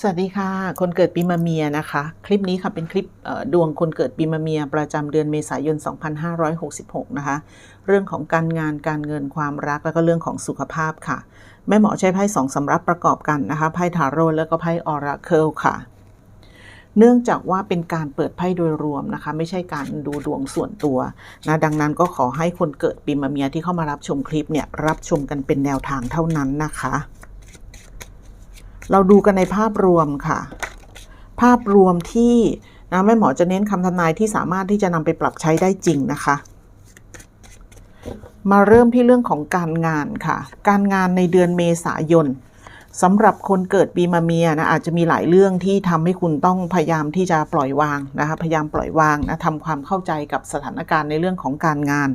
สวัสดีค่ะ คนเกิดปีมะเมียนะคะ คลิปนี้ค่ะเป็นคลิปดวงคนเกิดปีมะเมีย ประจำเดือนเมษายน 2566 นะคะ เรื่องของการงานการเงินความรักแล้วก็เรื่องของสุขภาพค่ะ แม่หมอใช้ไพ่สองสำรับประกอบกันนะคะไพ่ทาโร่แล้วก็ไพ่ออราเคิลค่ะเนื่องจากว่าเป็นการเปิดไพ่โดยรวมนะคะ ไม่ใช่การดูดวงส่วนตัวนะดังนั้นก็ขอให้คนเกิดปีมะเมียที่เข้ามารับชมคลิปเนี่ยรับชมกันเป็นแนวทางเท่านั้นนะคะ เราดูกันในภาพรวมค่ะ ภาพรวมที่นะแม่หมอจะเน้นคำทำนายที่สามารถที่จะนำไปปรับใช้ได้จริงนะคะ มาเริ่มที่เรื่องของการงานค่ะ การงานในเดือนเมษายน สำหรับคนเกิดปีมะเมียนะอาจจะมีหลายเรื่องที่ทำให้คุณต้องพยายามที่จะปล่อยวางนะคะพยายามปล่อยวางนะทำความเข้าใจกับสถานการณ์ในเรื่องของการงาน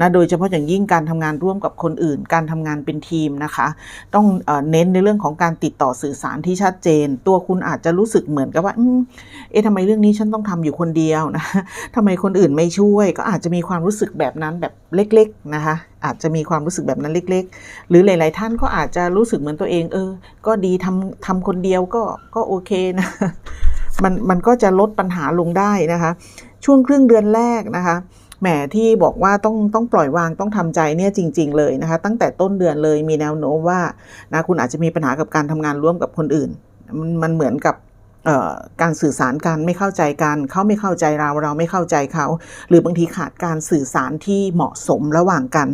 นะโดยเฉพาะอย่างยิ่งการทำงานร่วมกับคนอื่น การทำงานเป็นทีมนะคะ ต้องเอเน้นในเรื่องของการติดต่อสื่อสารที่ชัดเจน ตัวคุณอาจจะรู้สึกเหมือนกับว่าอเอ๊ะทำไมเรื่องนี้ฉันต้องทำอยู่คนเดียวนะทำไมคนอื่นไม่ช่วย ก็อาจจะมีความรู้สึกแบบนั้นแบบเล็ก ๆนะคะ อาจจะมีความรู้สึกแบบนั้นเล็ก ๆ หรือหลาย ๆ ท่านก็อาจจะรู้สึกเหมือนตัวเอง เออ ก็ดีทำทำคนเดียวก็ก็โอเคนะมันมันก็จะลดปัญหาลงได้นะคะ ช่วงครึ่งเดือนแรกนะคะแหมที่บอกว่าต้องต้องปล่อยวางต้องทำใจเนี่ยจริง ๆ เลยนะคะ ตั้งแต่ต้นเดือนเลยมีแนวโน้มว่านะคุณอาจจะมีปัญหากับการทำงานร่วมกับคนอื่น มันมันเหมือนกับ การสื่อสารกันไม่เข้าใจกันเขาไม่เข้าใจเราเราไม่เข้าใจเขา หรือบางทีขาดการสื่อสารที่เหมาะสมระหว่างกัน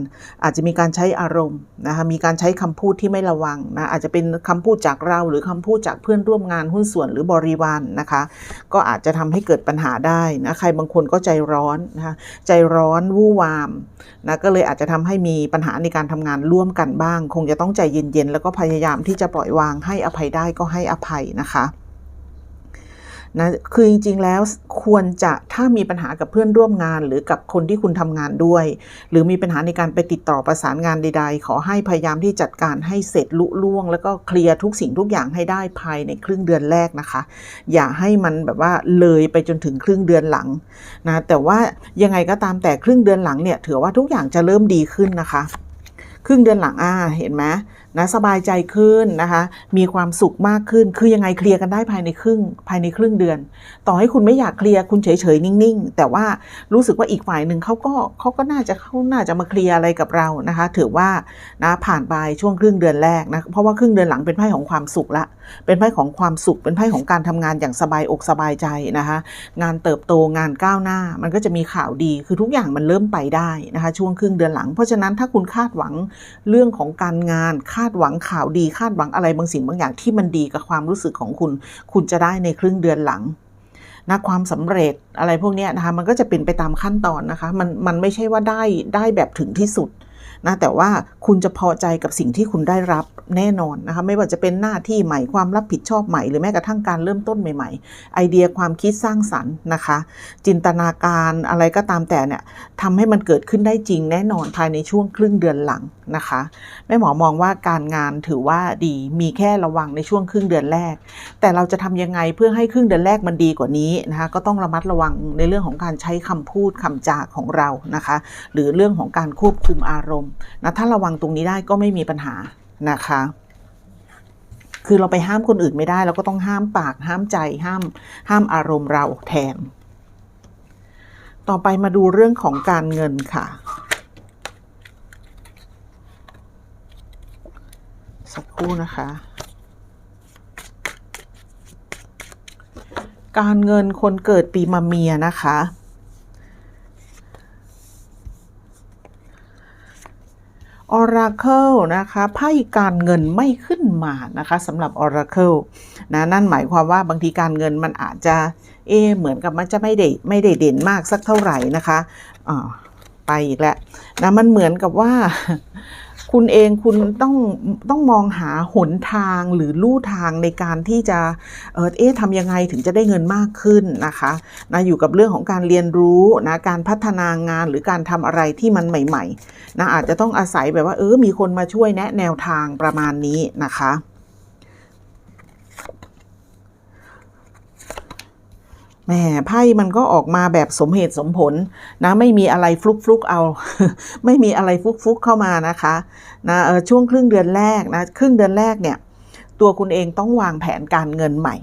อาจจะมีการใช้อารมณ์นะคะมีการใช้คำพูดที่ไม่ระวังนะอาจจะเป็นคำพูดจากเราหรือคำพูดจากเพื่อนร่วมงานหุ้นส่วนหรือบริวารนนะคะ ก็อาจจะทำให้เกิดปัญหาได้นะใครบางคนก็ใจร้อนนะคะใจร้อนวู่วามนะก็เลยอาจจะทำให้มีปัญหาในการทำงานร่วมกันบ้าง คงจะต้องใจเย็นๆแล้วก็พยายามที่จะปล่อยวางให้อภัยได้ก็ให้อภัยนะคะ นะคือจริงๆแล้วควรจะถ้ามีปัญหากับเพื่อนร่วมงาน หรือกับคนที่คุณทำงานด้วย หรือมีปัญหาในการไปติดต่อประสานงานใด ๆ ขอให้พยายามที่จัดการให้เสร็จลุล่วง แล้วก็เคลียร์ทุกสิ่งทุกอย่างให้ได้ภายในครึ่งเดือนแรกนะคะ อย่าให้มันแบบว่าเลยไปจนถึงครึ่งเดือนหลังนะแต่ว่ายังไงก็ตามแต่ครึ่งเดือนหลังเนี่ยถือว่าทุกอย่างจะเริ่มดีขึ้นนะคะ ครึ่งเดือนหลังอ่าเห็นไหม นะสบายใจขึ้นนะคะ มีความสุขมากขึ้น คือยังไงเคลียร์กันได้ภายในครึ่งภายในครึ่งเดือน ต่อให้คุณไม่อยากเคลียร์คุณเฉยๆนิ่งๆ แต่ว่ารู้สึกว่าอีกฝ่ายหนึ่งเขาก็เขาก็น่าจะเขาน่าจะมาเคลียร์อะไรกับเรานะคะ ถือว่านะผ่านไปช่วงครึ่งเดือนแรกนะเพราะว่าครึ่งเดือนหลังเป็นไพ่ของความสุขละ เป็นไพ่ของความสุข เป็นไพ่ของการทำงานอย่างสบายอกสบายใจนะคะ งานเติบโตงานก้าวหน้า มันก็จะมีข่าวดีคือทุกอย่างมันเริ่มไปได้นะคะ ช่วงครึ่งเดือนหลัง เพราะฉะนั้นถ้าคุณคาดหวังเรื่องของการงานคาดหวังข่าวดีคาดหวังอะไรบางสิ่งบางอย่างที่มันดีกับความรู้สึกของคุณ คุณจะได้ในครึ่งเดือนหลังนะความสำเร็จอะไรพวกนี้นะคะมันก็จะเป็นไปตามขั้นตอนนะคะ มันมันไม่ใช่ว่าได้ได้แบบถึงที่สุด นะแต่ว่าคุณจะพอใจกับสิ่งที่คุณได้รับแน่นอนนะคะไม่ว่าจะเป็นหน้าที่ใหม่ความรับผิดชอบใหม่หรือแม้กระทั่งการเริ่มต้นใหม่ๆ ไอเดียความคิดสร้างสรรค์นะคะ จินตนาการอะไรก็ตามแต่เนี่ยทำให้มันเกิดขึ้นได้จริงแน่นอนภายในช่วงครึ่งเดือนหลังนะคะแม่หมอมองว่าการงานถือว่าดีมีแค่ระวังในช่วงครึ่งเดือนแรก แต่เราจะทำยังไงเพื่อให้ครึ่งเดือนแรกมันดีกว่านี้นะคะก็ต้องระมัดระวังในเรื่องของการใช้คำพูดคำจาของเรานะคะ หรือเรื่องของการควบคุมอารมณ์นะถ้าระวังตรงนี้ได้ก็ไม่มีปัญหานะคะ คือเราไปห้ามคนอื่นไม่ได้ เราก็ต้องห้ามปากห้ามใจห้าม ห้ามอารมณ์เราแทน ต่อไปมาดูเรื่องของการเงินค่ะสักครู่นะคะ การเงินคนเกิดปีมะเมียนะคะ Oracle นะคะไพ่การเงินไม่ขึ้นมานะคะสำหรับ Oracle นะนั่นหมายความว่าบางทีการเงินมันอาจจะเออเหมือนกับมันจะไม่ได้ไม่ได้เด่นมากสักเท่าไหร่นะคะอ่าไปอีกแล้วนะมันเหมือนกับว่า คุณเองคุณต้องต้องมองหาหนทางหรือลู่ทางในการที่จะเออเอ๊ะทำยังไงถึงจะได้เงินมากขึ้นนะคะนะอยู่กับเรื่องของการเรียนรู้นะการพัฒนางานหรือการทำอะไรที่มันใหม่ๆนะอาจจะต้องอาศัยแบบว่าเออมีคนมาช่วยแนะแนวทางประมาณนี้นะคะ แหมไพ่มันก็ออกมาแบบสมเหตุสมผลนะไม่มีอะไรฟลุกฟลุกเอา ไม่มีอะไรฟลุกฟลุกเข้ามานะคะนะเออช่วงครึ่งเดือนแรกนะครึ่งเดือนแรกเนี่ยตัวคุณเองต้องวางแผนการเงินใหม่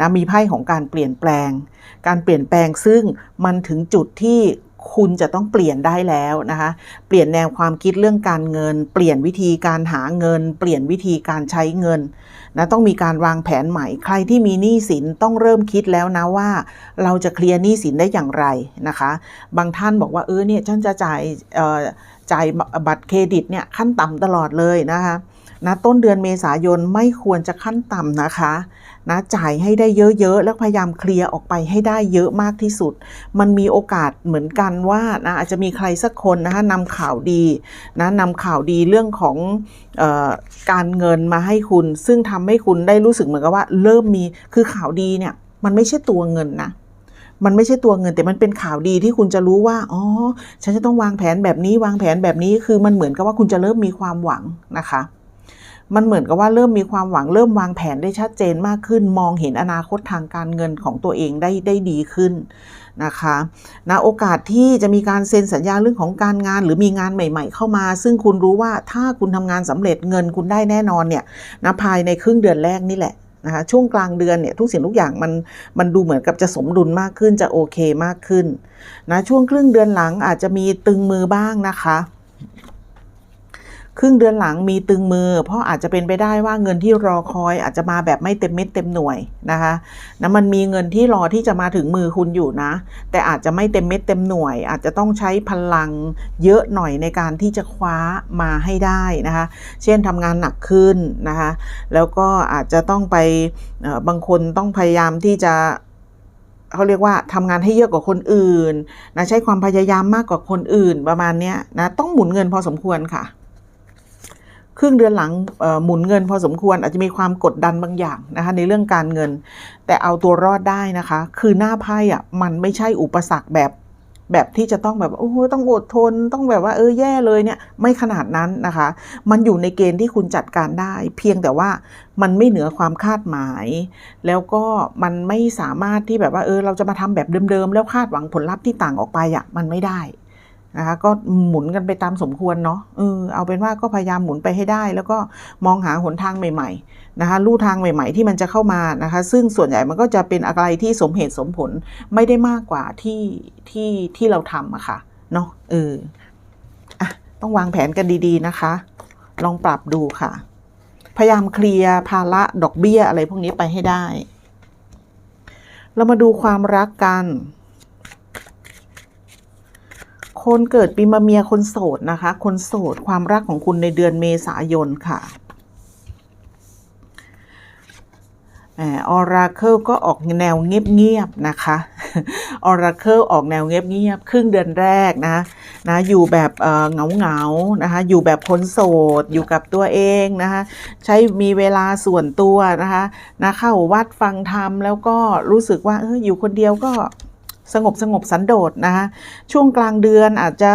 นะมีไพ่ของการเปลี่ยนแปลง การเปลี่ยนแปลงซึ่งมันถึงจุดที่ คุณจะต้องเปลี่ยนได้แล้วนะคะ เปลี่ยนแนวความคิดเรื่องการเงิน เปลี่ยนวิธีการหาเงิน เปลี่ยนวิธีการใช้เงินนะต้องมีการวางแผนใหม่ ใครที่มีหนี้สินต้องเริ่มคิดแล้วนะว่า เราจะเคลียร์หนี้สินได้อย่างไรนะคะ บางท่านบอกว่าเออเนี่ยฉันจะจ่ายจ่ายบัตรเครดิตเนี่ยขั้นต่ำตลอดเลยนะคะ นะต้นเดือนเมษายนไม่ควรจะขั้นต่ำนะคะนะจ่ายให้ได้เยอะๆ แล้วพยายามเคลียร์ออกไปให้ได้เยอะมากที่สุด มันมีโอกาสเหมือนกันว่านะอาจจะมีใครสักคนนะคะนำข่าวดีนะนำข่าวดีเรื่องของออการเงินมาให้คุณ ซึ่งทำให้คุณได้รู้สึกเหมือนกับว่าเริ่มมีคือข่าวดีเนี่ยมันไม่ใช่ตัวเงินนะมันไม่ใช่ตัวเงินแต่มันเป็นข่าวดีที่คุณจะรู้ว่าอ๋อฉันจะต้องวางแผนแบบนี้วางแผนแบบนี้คือมันเหมือนกับว่าคุณจะเริ่มมีความหวังนะคะ มันเหมือนกับว่าเริ่มมีความหวังเริ่มวางแผนได้ชัดเจนมากขึ้น มองเห็นอนาคตทางการเงินของตัวเองได้ได้ดีขึ้นนะคะนะโอกาสที่จะมีการเซ็นสัญญาเรื่องของการงาน หรือมีงานใหม่ ๆ เข้ามา ซึ่งคุณรู้ว่าถ้าคุณทำงานสำเร็จเงินคุณได้แน่นอนเนี่ยนะภายในครึ่งเดือนแรกนี่แหละนะคะช่วงกลางเดือนเนี่ยทุกสิ่งทุกอย่างมันมันดูเหมือนกับจะสมดุลมากขึ้นจะโอเคมากขึ้นนะช่วงครึ่งเดือนหลังอาจจะมีตึงมือบ้างนะคะ ครึ่งเดือนหลังมีตึงมือ เพราะอาจจะเป็นไปได้ว่าเงินที่รอคอย อาจจะมาแบบไม่เต็มเม็ดเต็มหน่วยนะคะนะมันมีเงินที่รอที่จะมาถึงมือคุณอยู่นะ แต่อาจจะไม่เต็มเม็ดเต็มหน่วย อาจจะต้องใช้พลังเยอะหน่อยในการที่จะคว้ามาให้ได้นะคะ เช่นทำงานหนักขึ้นนะคะ แล้วก็อาจจะต้องไปบางคนต้องพยายามที่จะเขาเรียกว่าทำงานให้เยอะกว่าคนอื่นนะใช้ความพยายามมากกว่าคนอื่นประมาณนี้นะต้องหมุนเงินพอสมควรค่ะ ครึ่งเดือนหลังหมุนเงินพอสมควรอาจจะมีความกดดันบางอย่างนะคะในเรื่องการเงิน แต่เอาตัวรอดได้นะคะ คือหน้าไพ่อะมันไม่ใช่อุปสรรคแบบแบบที่จะต้องแบบโอ้โหต้องอดทนต้องแบบว่าเออแย่เลยเนี่ยไม่ขนาดนั้นนะคะ มันอยู่ในเกณฑ์ที่คุณจัดการได้ เพียงแต่ว่ามันไม่เหนือความคาดหมาย แล้วก็มันไม่สามารถที่แบบว่าเออเราจะมาทำแบบเดิมๆ แล้วคาดหวังผลลัพธ์ที่ต่างออกไปอะมันไม่ได้ นะคะก็หมุนกันไปตามสมควรเนาะเออเอาเป็นว่าก็พยายามหมุนไปให้ได้ แล้วก็มองหาหนทางใหม่ๆนะคะลู่ทางใหม่ๆ ที่มันจะเข้ามานะคะ ซึ่งส่วนใหญ่มันก็จะเป็นอะไรที่สมเหตุสมผลไม่ได้มากกว่าที่ที่ที่เราทำอะค่ะเนาะเอออะต้องวางแผนกันดีๆนะคะ ลองปรับดูค่ะ พยายามเคลียร์ภาระดอกเบี้ยอะไรพวกนี้ไปให้ได้ เรามาดูความรักกัน คนเกิดปีมะเมียคนโสดนะคะ คนโสดความรักของคุณในเดือนเมษายนค่ะแออราเคิลก็ออกแนวเงียบๆนะคะ ออราเคิลออกแนวเงียบๆครึ่งเดือนแรกนะนะอยู่แบบเงาเงาๆนะคะ อยู่แบบคนโสด อยู่กับตัวเองนะคะ ใช้มีเวลาส่วนตัวนะคะนะเข้าวัดฟังธรรมแล้วก็รู้สึกว่าเอออยู่คนเดียวก็ สงบสงบสันโดษนะคะช่วงกลางเดือนอาจจะ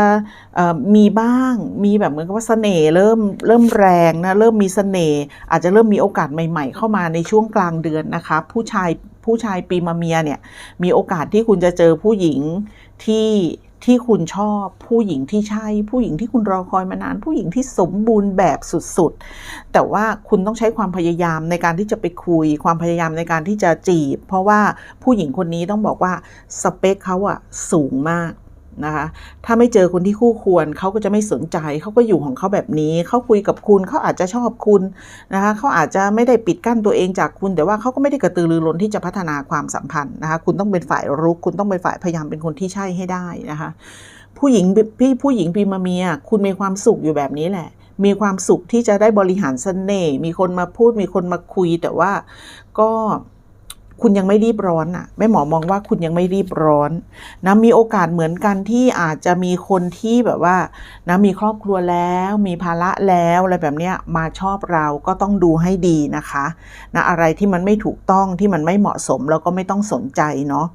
มีบ้างมีแบบเหมือนกับว่าเสน่ห์เริ่มเริ่มแรงนะเริ่มมีเสน่ห์อาจจะเริ่มมีโอกาสใหม่ ๆ เข้ามาในช่วงกลางเดือนนะคะผู้ชายผู้ชายปีมะเมียเนี่ยมีโอกาสที่คุณจะเจอผู้หญิงที่ ที่คุณชอบ ผู้หญิงที่ใช่ ผู้หญิงที่คุณรอคอยมานาน ผู้หญิงที่สมบูรณ์แบบสุดๆ แต่ว่าคุณต้องใช้ความพยายามในการที่จะไปคุย ความพยายามในการที่จะจีบ เพราะว่าผู้หญิงคนนี้ต้องบอกว่าสเปคเขาอะสูงมาก นะคะ ถ้าไม่เจอคนที่คู่ควรเขาก็จะไม่สนใจเขาก็อยู่ของเขาแบบนี้เขาคุยกับคุณเขาอาจจะชอบคุณนะคะเขาอาจจะไม่ได้ปิดกั้นตัวเองจากคุณ แต่ว่าเขาก็ไม่ได้กระตือรือร้นที่จะพัฒนาความสัมพันธ์นะคะ คุณต้องเป็นฝ่ายรุกคุณต้องเป็นฝ่ายพยายามเป็นคนที่ใช่ให้ได้นะคะ ผู้หญิงพี่ผู้หญิงปีมาเมียคุณมีความสุขอยู่แบบนี้แหละมีความสุขที่จะได้บริหารเสน่ห์มีคนมาพูดมีคนมาคุยแต่ว่าก็ คุณยังไม่รีบร้อนอะแม่หมอมองว่าคุณยังไม่รีบร้อนนะมีโอกาสเหมือนกันที่อาจจะมีคนที่แบบว่านะมีครอบครัวแล้วมีภาระแล้วอะไรแบบเนี้ยมาชอบเราก็ต้องดูให้ดีนะคะนะอะไรที่มันไม่ถูกต้องที่มันไม่เหมาะสมเราก็ไม่ต้องสนใจเนาะ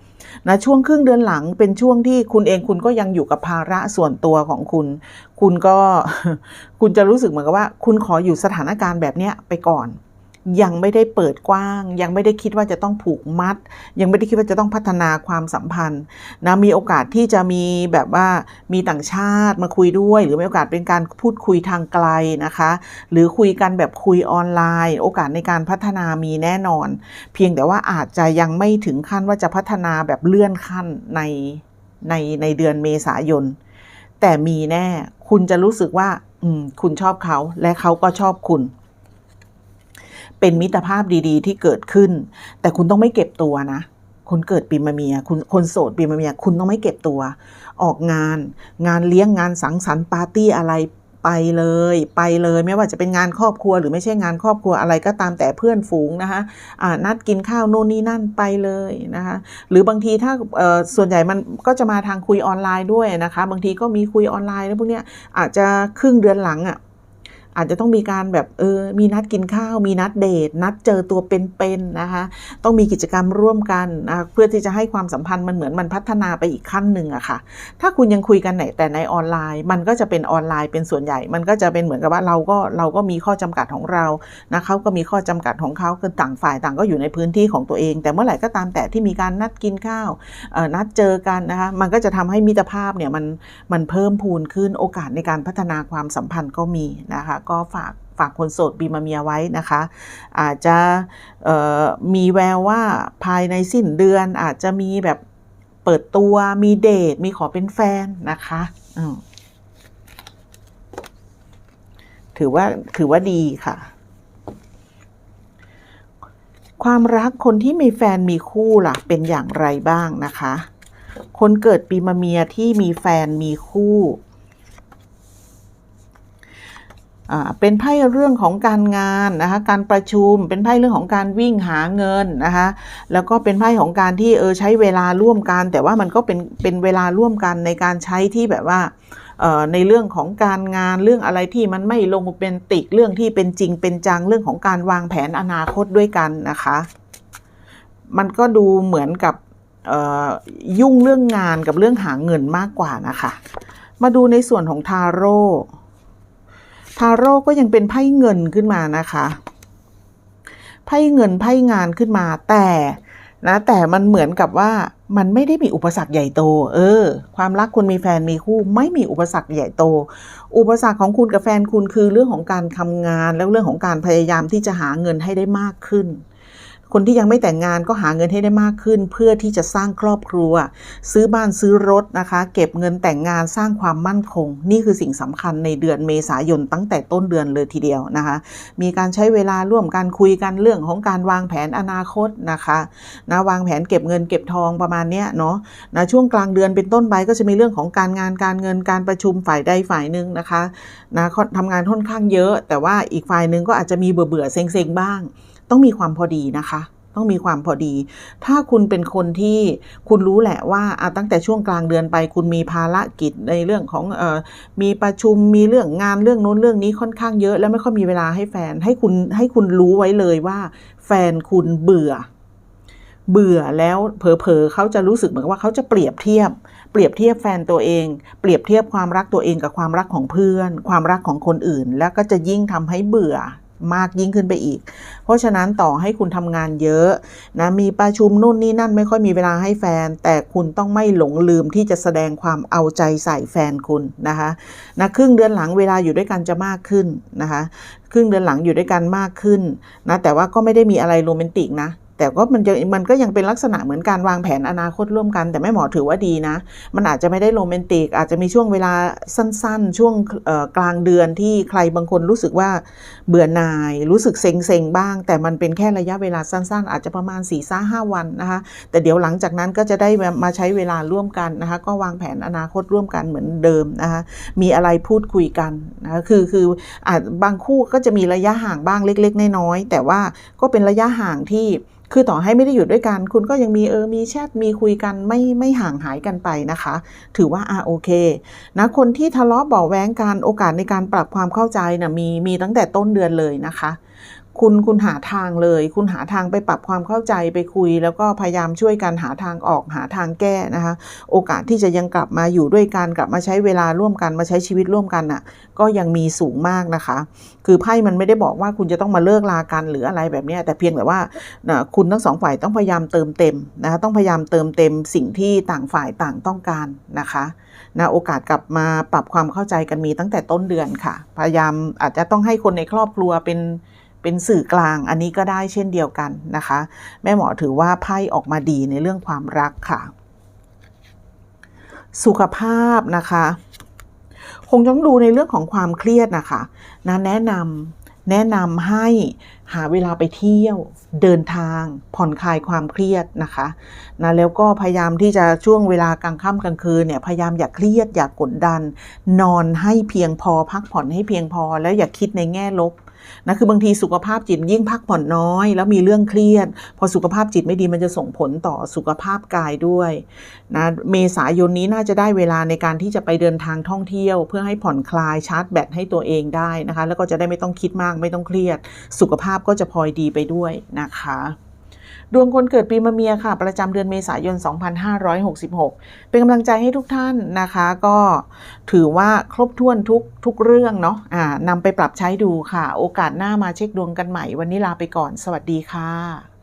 นะช่วงครึ่งเดือนหลังเป็นช่วงที่คุณเองคุณก็ยังอยู่กับภาระส่วนตัวของคุณ คุณก็คุณจะรู้สึกเหมือนกับว่า คุณขออยู่สถานการณ์แบบเนี้ยไปก่อน ยังไม่ได้เปิดกว้าง ยังไม่ได้คิดว่าจะต้องผูกมัด ยังไม่ได้คิดว่าจะต้องพัฒนาความสัมพันธ์นะมีโอกาสที่จะมีแบบว่ามีต่างชาติมาคุยด้วย หรือมีโอกาสเป็นการพูดคุยทางไกลนะคะ หรือคุยกันแบบคุยออนไลน์ โอกาสในการพัฒนามีแน่นอน เพียงแต่ว่าอาจจะยังไม่ถึงขั้นว่าจะพัฒนาแบบเลื่อนขั้นในในในเดือนเมษายน แต่มีแน่ คุณจะรู้สึกว่า อืม คุณชอบเขา และเขาก็ชอบคุณ เป็นมิตรภาพดีๆ ที่เกิดขึ้น แต่คุณต้องไม่เก็บตัวนะคนเกิดปีมะเมียคุณคนโสดปีมะเมียคุณต้องไม่เก็บตัว ออกงาน งานเลี้ยงงานสังสรรค์ปาร์ตี้อะไรไปเลย ไปเลยไม่ว่าจะเป็นงานครอบครัวหรือไม่ใช่งานครอบครัวอะไรก็ตามแต่เพื่อนฝูงนะคะอ่านัดกินข้าวโน่นนี่นั่นไปเลยนะคะหรือบางทีถ้าส่วนใหญ่มันก็จะมาทางคุยออนไลน์ด้วยนะคะ บางทีก็มีคุยออนไลน์แล้วพวกเนี้ยอาจจะครึ่งเดือนหลังอะ่ะ อาจจะต้องมีการแบบเออมีนัดกินข้าว มีนัดเดท นัดเจอตัวเป็นๆนะคะ ต้องมีกิจกรรมร่วมกันนะเพื่อที่จะให้ความสัมพันธ์มันเหมือนมันพัฒนาไปอีกขั้นหนึ่งอะค่ะ ถ้าคุณยังคุยกันไหนแต่ในออนไลน์ มันก็จะเป็นออนไลน์เป็นส่วนใหญ่ มันก็จะเป็นเหมือนกับว่าเราก็เราก็มีข้อจำกัดของเรานะเขาก็มีข้อจำกัดของเขาคือต่างฝ่ายต่างก็อยู่ในพื้นที่ของตัวเอง แต่เมื่อไหร่ก็ตามแต่ที่มีการนัดกินข้าวเอ่อนัดเจอกันนะคะมันก็จะทำให้มิตรภาพเนี่ยมันมันเพิ่มพูนขึ้นโอกาสในการพัฒนาความสัมพันธ์ก็มีนะคะก็ฝากฝากคนโสดปีมาเมียไว้นะคะ อาจจะมีแววว่าภายในสิ้นเดือนอาจจะมีแบบเปิดตัวมีเดท มีขอเป็นแฟนนะคะถือว่าถือว่าดีค่ะ ความรักคนที่มีแฟนมีคู่ล่ะ เป็นอย่างไรบ้างนะคะ คนเกิดปีมะเมียที่มีแฟนมีคู่ อ่า เป็นไพ่เรื่องของการงานนะคะการประชุมเป็นไพ่เรื่องของการวิ่งหาเงินนะคะแล้วก็เป็นไพ่ของการที่เออใช้เวลาร่วมกัน แต่ว่ามันก็เป็นเป็นเวลาร่วมกันในการใช้ที่แบบว่าในเรื่องของการงานเรื่องอะไรที่มันไม่ลงเป็นติกเรื่องที่เป็นจริงเป็นจังเรื่องของการวางแผนอนาคตด้วยกันนะคะ มันก็ดูเหมือนกับยุ่งเรื่องงานกับเรื่องหาเงินมากกว่านะคะ มาดูในส่วนของทาโร่ ทาโร่ก็ยังเป็นไพ่เงินขึ้นมานะคะไพ่เงินไพ่งานขึ้นมา แต่นะแต่มันเหมือนกับว่ามันไม่ได้มีอุปสรรคใหญ่โต เออ ความรักคุณมีแฟนมีคู่ ไม่มีอุปสรรคใหญ่โต อุปสรรคของคุณกับแฟนคุณคือเรื่องของการทำงานแล้วเรื่องของการพยายามที่จะหาเงินให้ได้มากขึ้น คนที่ยังไม่แต่งงานก็หาเงินให้ได้มากขึ้น เพื่อที่จะสร้างครอบครัว ซื้อบ้านซื้อรถนะคะ เก็บเงินแต่งงานสร้างความมั่นคง นี่คือสิ่งสำคัญในเดือนเมษายนตั้งแต่ต้นเดือนเลยทีเดียวนะคะ มีการใช้เวลาร่วมกันคุยกันเรื่องของการวางแผนอนาคตนะคะนะวางแผนเก็บเงินเก็บทองประมาณเนี้ยเนาะนะช่วงกลางเดือนเป็นต้นไปก็จะมีเรื่องของการงานการเงินการประชุมฝ่ายใดฝ่ายหนึ่งนะคะนะทำงานค่อนข้างเยอะ แต่ว่าอีกฝ่ายหนึ่งก็อาจจะมีเบื่อเบื่อเซ็งๆบ้าง ต้องมีความพอดีนะคะ ต้องมีความพอดี ถ้าคุณเป็นคนที่คุณรู้แหละว่าตั้งแต่ช่วงกลางเดือนไป คุณมีภารกิจในเรื่องของออมีประชุมมีเรื่องงานเรื่องโน้นเรื่องนี้ค่อนข้างเยอะ แล้วไม่ค่อยมีเวลาให้แฟน ให้คุณให้คุณรู้ไว้เลยว่า แฟนคุณเบื่อเบื่อแล้วเผลอๆเขาจะรู้สึกเหมือนว่าเขาจะเปรียบเทียบ เปรียบเทียบแฟนตัวเอง เปรียบเทียบความรักตัวเองกับความรักของเพื่อน ความรักของคนอื่น แล้วก็จะยิ่งทำให้เบื่อ มากยิ่งขึ้นไปอีก เพราะฉะนั้นต่อให้คุณทำงานเยอะนะมีประชุมนู่นนี่นั่นไม่ค่อยมีเวลาให้แฟน แต่คุณต้องไม่หลงลืมที่จะแสดงความเอาใจใส่แฟนคุณนะคะนะครึ่งเดือนหลังเวลาอยู่ด้วยกันจะมากขึ้นนะคะครึ่งเดือนหลังอยู่ด้วยกันมากขึ้นนะแต่ว่าก็ไม่ได้มีอะไรโรแมนติกนะ แต่ก็มันจะมันก็ยังเป็นลักษณะเหมือนการวางแผนอนาคตร่วมกัน แต่แม่หมอถือว่าดีนะ มันอาจจะไม่ได้โรแมนติก อาจจะมีช่วงเวลาสั้นๆ ช่วงกลางเดือนที่ใครบางคนรู้สึกว่าเบื่อหน่าย รู้สึกเซ็งๆ บ้าง แต่มันเป็นแค่ระยะเวลาสั้นๆ อาจจะประมาณ4ี่ห้าห้าวันนะคะ แต่เดี๋ยวหลังจากนั้นก็จะได้มาใช้เวลาร่วมกันนะคะ ก็วางแผนอนาคตร่วมกันเหมือนเดิมนะคะ มีอะไรพูดคุยกันนะคะคือคืออาจบางคู่ก็จะมีระยะห่างบ้างเล็ก ๆ น้อยๆแต่ว่าก็เป็นระยะห่างที่คือต่อให้ไม่ได้อยู่ด้วยกัน คุณก็ยังมีเออมีแชทมีคุยกันไม่ไม่ห่างหายกันไปนะคะ ถือว่าอ่าโอเคนะคนที่ทะเลาะเบาแวงกันโอกาสในการปรับความเข้าใจนะมีมีตั้งแต่ต้นเดือนเลยนะคะ คุณคุณหาทางเลย คุณหาทางไปปรับความเข้าใจไปคุย แล้วก็พยายามช่วยกันหาทางออกหาทางแก้นะคะ โอกาสที่จะยังกลับมาอยู่ด้วยกันกลับมาใช้เวลาร่วมกันมาใช้ชีวิตร่วมกันน่ะ ก็ยังมีสูงมากนะคะ คือไพ่มันไม่ได้บอกว่าคุณจะต้องมาเลิกลากันหรืออะไรแบบนี้แต่เพียงแต่ว่าคุณทั้งสองฝ่ายต้องพยายามเติมเต็มนะคะต้องพยายามเติมเต็มสิ่งที่ต่างฝ่ายต่างต้องการนะคะนะโอกาสกลับมาปรับความเข้าใจกันมีตั้งแต่ต้นเดือนค่ะ พยายามอาจจะต้องให้คนในครอบครัวเป็น เป็นสื่อกลางอันนี้ก็ได้เช่นเดียวกันนะคะ แม่หมอถือว่าไพ่ออกมาดีในเรื่องความรักค่ะ สุขภาพนะคะ คงต้องดูในเรื่องของความเครียดนะคะนะแนะนำแนะนำให้หาเวลาไปเที่ยวเดินทางผ่อนคลายความเครียดนะคะนะแล้วก็พยายามที่จะช่วงเวลากลางค่ำกลางคืนเนี่ยพยายามอย่าเครียดอย่ากกดดัน นอนให้เพียงพอพักผ่อนให้เพียงพอ แล้วอย่าคิดในแง่ลบ นะคือบางทีสุขภาพจิตยิ่งพักผ่อนน้อย แล้วมีเรื่องเครียด พอสุขภาพจิตไม่ดีมันจะส่งผลต่อสุขภาพกายด้วยนะเมษายนนี้น่าจะได้เวลาในการที่จะไปเดินทางท่องเที่ยว เพื่อให้ผ่อนคลายชาร์จแบตให้ตัวเองได้นะคะ แล้วก็จะได้ไม่ต้องคิดมากไม่ต้องเครียด สุขภาพก็จะพลอยดีไปด้วยนะคะ ดวงคนเกิดปีมะเมียค่ะ ประจำเดือนเมษายน 2566 เป็นกำลังใจให้ทุกท่านนะคะ ก็ถือว่าครบถ้วนทุกทุกเรื่องเนาะอ่านำไปปรับใช้ดูค่ะ โอกาสหน้ามาเช็คดวงกันใหม่ วันนี้ลาไปก่อน สวัสดีค่ะ